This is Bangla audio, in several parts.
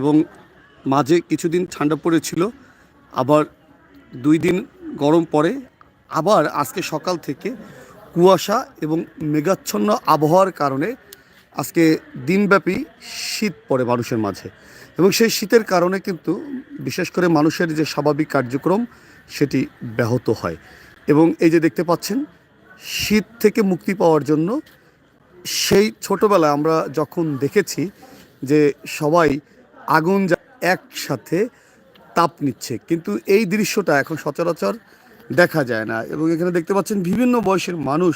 এবং মাঝে কিছুদিন ঠান্ডা পড়েছিল, আবার দুই দিন গরম পড়ে, আবার আজকে সকাল থেকে কুয়াশা এবং মেঘাচ্ছন্ন আবহাওয়ার কারণে আজকে দিনব্যাপী শীত পড়ে মানুষের মাঝে। এবং সেই শীতের কারণে কিন্তু বিশেষ করে মানুষের যে স্বাভাবিক কার্যক্রম, সেটি ব্যাহত হয়। এবং এই যে দেখতে পাচ্ছেন, শীত থেকে মুক্তি পাওয়ার জন্য সেই ছোটবেলায় আমরা যখন দেখেছি যে সবাই আগুন একসাথে তাপ নিচ্ছে। কিন্তু এই দৃশ্যটা এখন সচরাচর দেখা যায় না এবং এখানে দেখতে পাচ্ছেন বিভিন্ন বয়সের মানুষ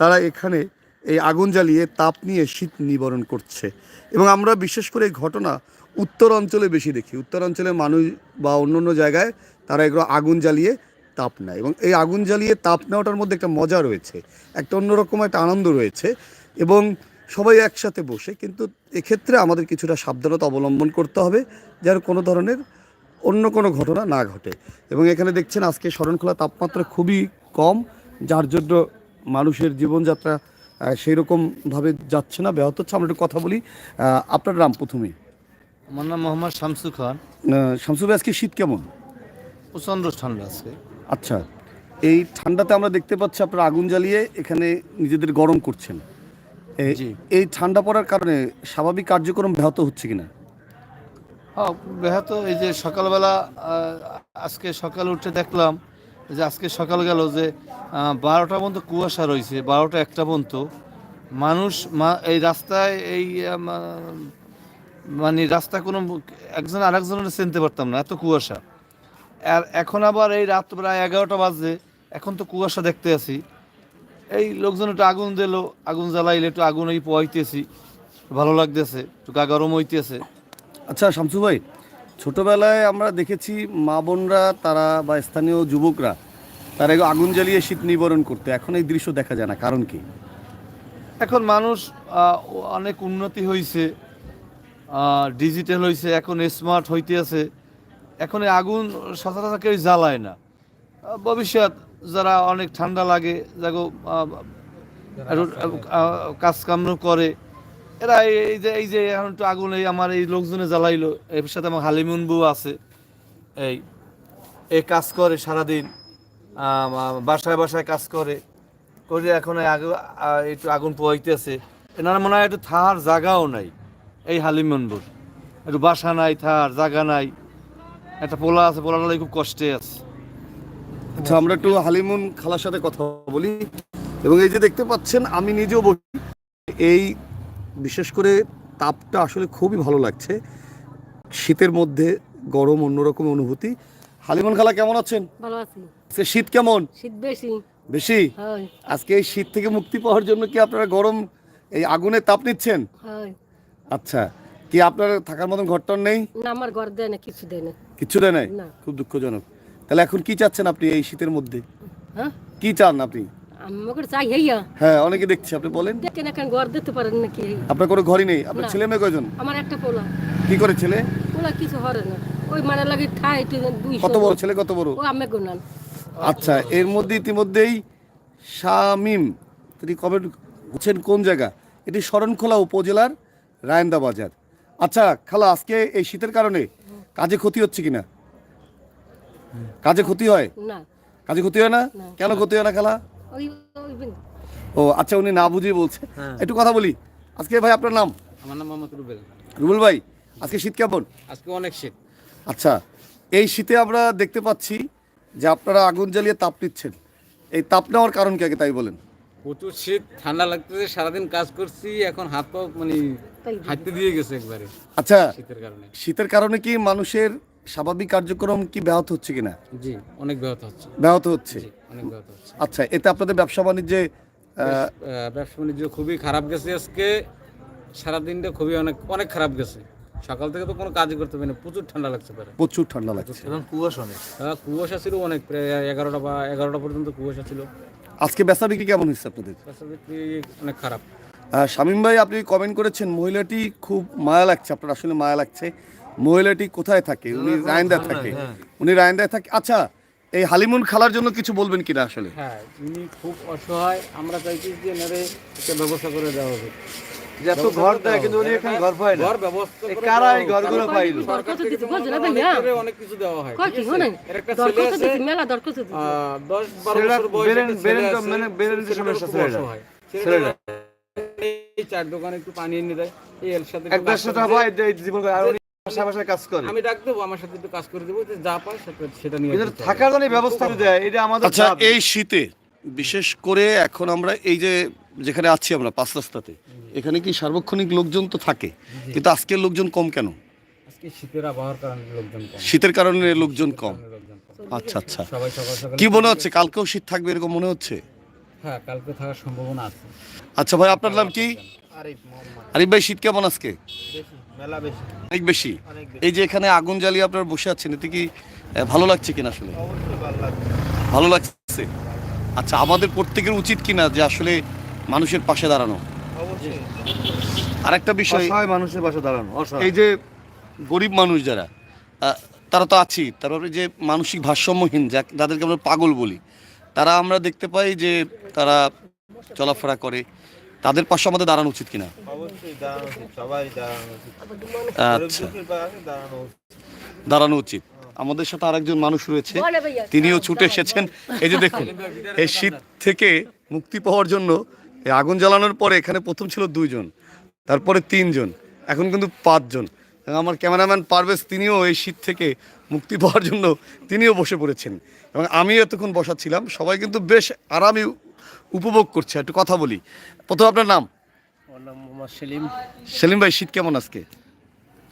তারা এখানে এই আগুন জ্বালিয়ে তাপ নিয়ে শীত নিবারণ করছে। এবং আমরা বিশেষ করে এই ঘটনা উত্তর অঞ্চলে বেশি দেখি। উত্তর অঞ্চলে মানুষ বা অন্য অন্য জায়গায় তারা এগুলো আগুন জ্বালিয়ে তাপ নেয় এবং এই আগুন জ্বালিয়ে তাপ নেওয়াটার মধ্যে একটা মজা রয়েছে। একটা অন্যরকম একটা আনন্দ রয়েছে এবং সবাই একসাথে বসে কিন্তু এক্ষেত্রে আমাদের কিছুটা সাবধানতা অবলম্বন করতে হবে যেন কোনো ধরনের অন্য কোনো ঘটনা না ঘটে। এবং এখানে দেখছেন আজকে শরণখোলা তাপমাত্রা খুবই কম যার জন্য মানুষের জীবনযাত্রা সেই রকমভাবে যাচ্ছে না। ব্যাহত হচ্ছে। আমরা একটু কথা বলি আপনার নাম প্রথমেই। আমার নাম মোহাম্মদ শামসু খান। শামসুবে আজকে শীত কেমন? প্রচণ্ড ঠান্ডা আছে আচ্ছা এই ঠান্ডাতে আমরা দেখতে পাচ্ছি আপনারা আগুন জ্বালিয়ে এখানে নিজেদের গরম করছেন। এই ঠান্ডা পড়ার কারণে স্বাভাবিক কার্যক্রম ব্যাহত হচ্ছে কিনা? হ্যাঁ বেহাত এই যে সকালবেলা আজকে সকালে উঠে দেখলাম যে আজকে সকাল গেল যে বারোটা পর্যন্ত কুয়াশা রয়েছে বারোটা একটা পর্যন্ত। মানুষ মা- এই রাস্তায় এই মানে রাস্তা কোনো একজন আরেকজনের চিনতে পারতাম না এত কুয়াশা। আর এখন আবার এই রাত প্রায় এগারোটা বাজে এখন তো কুয়াশা দেখতে আছি। এই লোকজন একটু আগুন দিল আগুন জ্বালাইলে একটু আগুন এই পোয়াইতেছি ভালো লাগতেছে একটু গা গরম হইতেছে। আচ্ছা শামসু ভাই ছোটোবেলায় আমরা দেখেছি মা বোনরা তারা বা স্থানীয় যুবকরা তারা আগুন জ্বালিয়ে শীত নিবারণ করতে। এখন এই দৃশ্য দেখা যায় না কারণ কি? এখন মানুষ অনেক উন্নতি হয়েছে ডিজিটাল হয়েছে এখন স্মার্ট হইতে আছে এখন এই আগুন সচরাচর কেউ জ্বালায় না। ভবিষ্যৎ যারা অনেক ঠান্ডা লাগে যাগো কাজ কাম করে এরা এই- যে এই যে এখন একটু আগুন এই আমার এই লোকজনে জ্বালাইলো এর সাথে আমার হালিমুন বউ আছে এই এই কাজ করে সারাদিন বাসায় বাসায় কাজ করে করে এখন আগু- একটু আগুন পোয়াইতেছে এনার মনে হয় একটু থার জায়গাও নাই এই হালিম মনবুর একটু বাসা নাই থার জায়গা নাই একটা পোলা আছে পোলাটা খুব কষ্টে আছে। আচ্ছা আমরা একটু হালিমুন খালার সাথে কথা বলি। এবং এই যে দেখতে পাচ্ছেন আমি নিজেও বসি। এই বিশেষ করে তাপটা আসলে খুবই ভালো লাগছে। শীতের মধ্যে গরম অন্যরকম অনুভূতি। হালিমুন খালা কেমন আছেন? ভালো আছি। শীত কেমন? শীত বেশি। বেশি? আজকে এই শীত থেকে মুক্তি পাওয়ার জন্য কি আপনারা গরম এই আগুনে তাপ নিচ্ছেন? হয়। আচ্ছা কি আপনার থাকার মতন ঘরটর নেই? না আমার ঘর দেয় না কিছু দেয় না। কিচ্ছু দেয় না। খুব দুঃখজনক। তাহলে এখন কি চাচ্ছেন আপনি এই শীতের মধ্যে? হ্যাঁ? কি চান আপনি? আমাকে চাই হইয়া। হ্যাঁ অনেকে দেখছি আপনি বলেন। দেখেন এখন ঘর দিতে পারেন নাকি আপনার কোনো ঘরই নেই? আপনার ছেলে মেয়ে কয়জন? আমার একটা পোলা। কি করে ছেলে? পোলা কিছু হরে না। ওই মানে লাগে ঠাই দুইশো। কত বড় ছেলে কত বড়? ও আমি গুনান। আচ্ছা এর মধ্যে ইতিমধ্যেই শামিম তিনি কমেন্ট করছেন কোন জায়গা? এটি শরণখোলা উপজেলার রায়ন্দা বাজার আচ্ছা খালা আজকে এই শীতের কারণে কাজে ক্ষতি হচ্ছে কিনা? কাজে ক্ষতি হয়? না। কাজে ক্ষতি হয় না। কেন ক্ষতি হয় না খালা? ও আচ্ছা উনি না বুঝিয়ে বলছে। হ্যাঁ। একটু কথা বলি। আজকে ভাই আপনার নাম? আমার নাম মোহাম্মদ রুবেল। রুবুল ভাই আজকে শীত কেমন? আজকে অনেক শীত। আচ্ছা এই শীতে আমরা দেখতে পাচ্ছি যে আপনারা আগুন জ্বালিয়ে তাপ নিচ্ছেন। এই তাপ নেওয়ার কারণ কি আগে তাই বলেন? প্রচুর শীত ঠান্ডা লাগতেছে সারাদিন কাজ করছি এখন হাত পা মানে হাঁটতে দিয়ে গেছে একবারে আচ্ছা শীতের কারণে। শীতের কারণে কি মানুষের স্বাভাবিক কার্যক্রম কি ব্যাহত হচ্ছে কিনা? জি অনেক ব্যাহত হচ্ছে। ব্যাহত হচ্ছে? অনেক ব্যাহত হচ্ছে। আচ্ছা এতে আপনাদের ব্যবসা বাণিজ্যে ব্যবসা বাণিজ্য খুবই খারাপ গেছে আজকে। সারাদিনটা খুবই অনেক অনেক খারাপ গেছে। সকাল থেকে তো কোনো কাজই করতে পারি না প্রচুর ঠান্ডা লাগছে পারে প্রচুর ঠান্ডা লাগছে। কুয়াশা অনেক কুয়াশা ছিল অনেক প্রায় এগারোটা বা এগারোটা পর্যন্ত কুয়াশা ছিল। আজকে বেচা বিক্রি কেমন হচ্ছে আপনাদের? ব্যবসা বিক্রি অনেক খারাপ। শামীম ভাই আপনি কমেন্ট করেছেন মহিলাটি খুব মায়া লাগছে আপনার আসলে মায়া লাগছে। মহিলাটি কোথায় থাকে? উনি রায়ন্দায় থাকে। উনি রায়ন্দায় থাকে? আচ্ছা এই হালিমুন খালার জন্য কিছু বলবেন কিনা আসলে? হ্যাঁ উনি খুব অসহায়। আমরা চাইছি যে এনারে একটা ব্যবস্থা করে দেওয়া হবে যে ঘর দেয় কিন্তু উনি এখানে ঘর পায় না। ঘর ব্যবস্থা করে কারা এই ঘরগুলো পাইলো দর কত দিতে বলছে ভাইয়া। অনেক কিছু দেওয়া হয়। কয় কি ঠিক আছে? শোনেন এর একটা দর ছেলে কত আছে। দিতে মেলা দর কত দিতে। আহ, দশ বারো ছেলেরা বছর বয়স বেরেন- বেরেন তো মানে বেরেন যে সমস্যা ছেলেরা। ছেলেরা। এই চার দোকানে একটু পানি এনে দেয়। এই এর সাথে এক দেড়শো টাকা পায় জীবন আর কাজ করে। আমি ডাক দেবো আমার সাথে একটু কাজ করে দেবো যা পায় সেটা সেটা নিয়ে এদের যেতে হবে। থাকার জন্য ব্যবস্থা দেয় এটা আমাদের আচ্ছা এই শীতে বিশেষ করে এখন আমরা এই যে যেখানে আছি আমরা পাঁচ রাস্তাতে এখানে কি সার্বক্ষণিক লোকজন তো থাকে? কিন্তু আজকের লোকজন কম কেন? শীতের আবহাওয়ার কারণে লোকজন কম। শীতের কারণে লোকজন কম। আচ্ছা আচ্ছা। কি মনে হচ্ছে কালকেও শীত থাকবে এরকম মনে হচ্ছে? হ্যাঁ কালকে থাকার সম্ভাবনা আছে। আচ্ছা ভাই আপনার নাম কি? আরিফ ভাই শীত কেমন আজকে? মেলা বেশি। অনেক বেশি? এই যে এখানে আগুন জ্বালিয়ে আপনারা বসে আছেন এতে কি ভালো লাগছে কিনা আসলে? ভালো লাগছে। আচ্ছা আমাদের প্রত্যেকের উচিত কিনা যে আসলে মানুষের পাশে দাঁড়ানো? আরেকটা বিষয় অসহায় মানুষের পাশে দাঁড়ানো এই যে গরিব মানুষ যারা তারা তো আছেই তারপরে যে মানসিক ভারসাম্যহীন যা যাদেরকে আমরা পাগল বলি। তারা আমরা দেখতে পাই যে তারা চলাফেরা করে তাদের পাশে আমাদের দাঁড়ানো উচিত কিনা? অবশ্যই দাঁড়ানো উচিত সবাই দাঁড়ানো উচিত। আচ্ছা। দাঁড়ানো উচিত। আমাদের সাথে আরেকজন মানুষ রয়েছে তিনিও ছুটে এসেছেন। এই যে দেখুন এই শীত থেকে মুক্তি পাওয়ার জন্য এই আগুন জ্বালানোর পরে এখানে প্রথম ছিল দুইজন তারপরে তিনজন এখন কিন্তু পাঁচজন। এবং আমার ক্যামেরাম্যান পারভেজ তিনিও এই শীত থেকে মুক্তি পাওয়ার জন্য তিনিও বসে পড়েছেন। এবং আমি এতক্ষণ বসা ছিলাম সবাই কিন্তু বেশ আরামে উপভোগ করছে একটু কথা বলি। প্রথম আপনার নাম? মোহাম্মদ সেলিম। সেলিম ভাই শীত কেমন আজকে?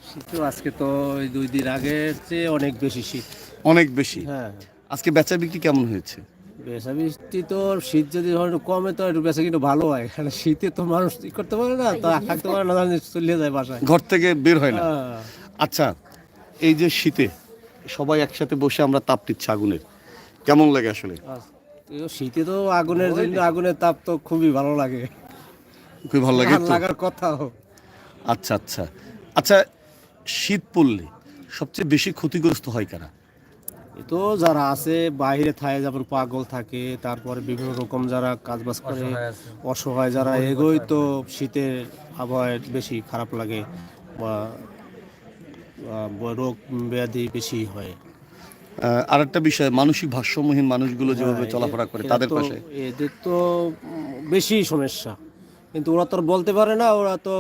শীত তো আজকে তো ওই দুই দিন আগের চেয়ে অনেক বেশি শীত। অনেক বেশি? হ্যাঁ। আজকে বেচা বিক্রি কেমন হয়েছে? বেচা বৃষ্টি তো শীত যদি কমে তো একটু বেচা কিন্তু ভালো হয়। কারণ শীতে তো মানুষ ই করতে পারে না তো থাকতে পারে না চলে যায় বাসায়। ঘর থেকে বের হয় না? হ্যাঁ। আচ্ছা এই যে শীতে সবাই একসাথে বসে আমরা তাপ দিচ্ছি আগুনের কেমন লাগে আসলে? শীতে তো আগুনের জন্য আগুনের তাপ তো খুবই ভালো লাগে। খুবই ভালো লাগে লাগার কথাও। আচ্ছা আচ্ছা। আচ্ছা শীত পড়লে সবচেয়ে বেশি ক্ষতিগ্রস্ত হয় কারা? এ তো যারা আছে বাইরে থাকে যেমন পাগল থাকে তারপরে বিভিন্ন রকম যারা কাজবাজ করে অসহায় যারা এগোই তো শীতের আবহাওয়ায় বেশি খারাপ লাগে বা রোগ ব্যাধি বেশি হয়। আর একটা বিষয় মানসিক ভারসাম্যহীন মানুষগুলো যেভাবে হ্যাঁ, চলাফেরা করে তাদের পাশে। এদের তো বেশি সমস্যা। কিন্তু ওরা তো বলতে পারে না ওরা তো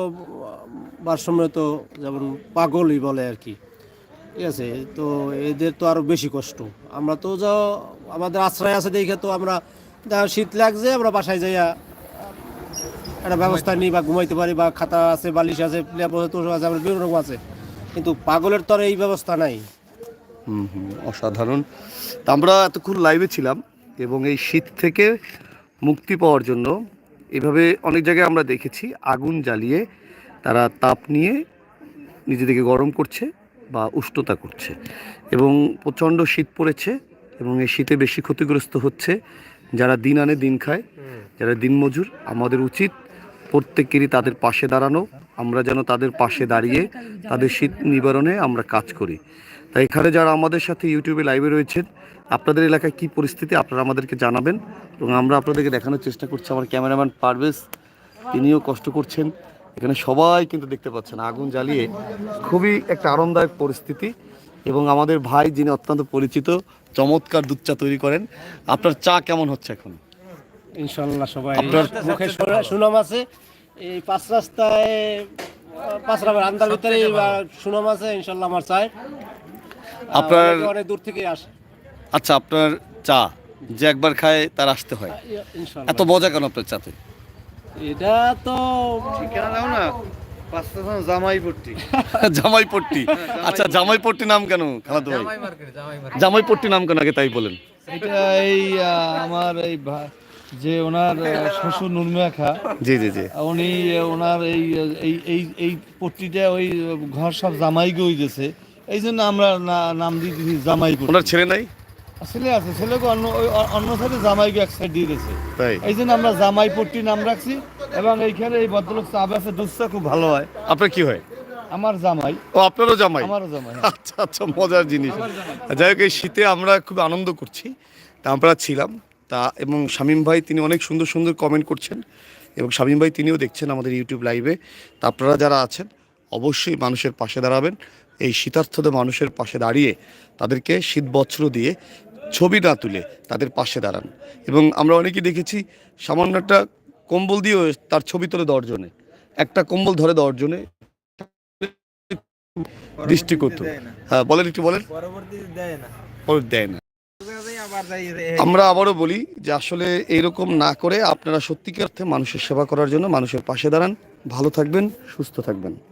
ভারসাম্য তো যেমন পাগলই বলে আর কি। ঠিক আছে তো এদের তো আরও বেশি কষ্ট। আমরা তো যা আমাদের আশ্রয় আছে দেখে তো আমরা শীত লাগছে আমরা বাসায় যাইয়া একটা ব্যবস্থা নিই বা ঘুমাইতে পারি বা খাতা আছে বালিশ আছে আছে আমরা বিভিন্ন রকম আছে। কিন্তু পাগলের তো আর এই ব্যবস্থা নাই। হুম হুম অসাধারণ। তা আমরা এতক্ষণ লাইভে ছিলাম এবং এই শীত থেকে মুক্তি পাওয়ার জন্য এভাবে অনেক জায়গায় আমরা দেখেছি আগুন জ্বালিয়ে তারা তাপ নিয়ে নিজেদেরকে গরম করছে বা উষ্ণতা করছে এবং প্রচণ্ড শীত পড়েছে এবং এই শীতে বেশি ক্ষতিগ্রস্ত হচ্ছে যারা দিন আনে দিন খায় যারা দিনমজুর। আমাদের উচিত প্রত্যেকেরই তাদের পাশে দাঁড়ানো আমরা যেন তাদের পাশে দাঁড়িয়ে তাদের শীত নিবারণে আমরা কাজ করি। তাই এখানে যারা আমাদের সাথে ইউটিউবে লাইভে রয়েছেন আপনাদের এলাকায় কি পরিস্থিতি আপনারা আমাদেরকে জানাবেন এবং আমরা আপনাদেরকে দেখানোর চেষ্টা করছি। আমার ক্যামেরাম্যান পারভেজ তিনিও কষ্ট করছেন। এখানে সবাই কিন্তু দেখতে পাচ্ছেন আগুন জ্বালিয়ে খুবই একটা আরামদায়ক পরিস্থিতি এবং আমাদের ভাই যিনি অত্যন্ত পরিচিত চমৎকার দুধ চা তৈরি করেন। আপনার চা কেমন হচ্ছে এখন? ইনশাল্লাহ সবাই আপনার- মুখে সুনাম আছে। এই পাঁচ রাস্তায় পাঁচ রাস্তার আন্দার ভিতরে সুনাম আছে ইনশাল্লাহ আমার চাই। আপনার অনেকে দূর থেকে আসে। আচ্ছা আপনার চা যে একবার খায় তার আসতে হয়। এত মজা কেন আপনার চাতে? এটা তো ঠিকানা দাও না পাঁচটা জন জামাই পট্টি জামাইপট্টি। আচ্ছা জামাইপট্টি নাম কেন খালাতো ভাই? জামাইপট্টি নাম কেন আগে তাই বলেন। এটা এই আমার এই যে ওনার শ্বশুর নুরমিয়া খা জি জি জি। উনি ওনার এই এই এই এই পট্টিটা ওই ঘর সব জামাই গই গেছে। এই জন্য আমরা নাম দিয়ে দিয়েছি জামাই ওনার ছেলে নাই? ছেলে আছে ছেলেকে অন্য অন্য সাইডে জামাইকে এক সাইড দিয়ে দিয়েছে তাই? এই জন্য আমরা জামাই পট্টি নাম রাখছি এবং এইখানে এই ভদ্রলোক চা বেছে দুধটা খুব ভালো হয়। আপনার কি হয়? আমার জামাই। ও আপনারও জামাই? আমারও জামাই আচ্ছা আচ্ছা মজার জিনিস। যাই হোক এই শীতে আমরা খুব আনন্দ করছি। তা আমরা ছিলাম তা এবং শামীম ভাই তিনি অনেক সুন্দর সুন্দর কমেন্ট করছেন এবং শামীম ভাই তিনিও দেখছেন আমাদের ইউটিউব লাইভে তা আপনারা যারা আছেন অবশ্যই মানুষের পাশে দাঁড়াবেন। এই শীতার্থতে মানুষের পাশে দাঁড়িয়ে তাদেরকে শীত বস্ত্র দিয়ে ছবি না তুলে তাদের পাশে দাঁড়ান। এবং আমরা অনেকেই দেখেছি সামান্য একটা কম্বল দিয়েও তার ছবি তোলে দশজনে একটা কম্বল ধরে দশজনে দৃষ্টি করতো হ্যাঁ বলেন একটু বলেন। দেয় না। আমরা আবারও বলি যে আসলে এইরকম না করে আপনারা সত্যিকার অর্থে মানুষের সেবা করার জন্য মানুষের পাশে দাঁড়ান। ভালো থাকবেন, সুস্থ থাকবেন।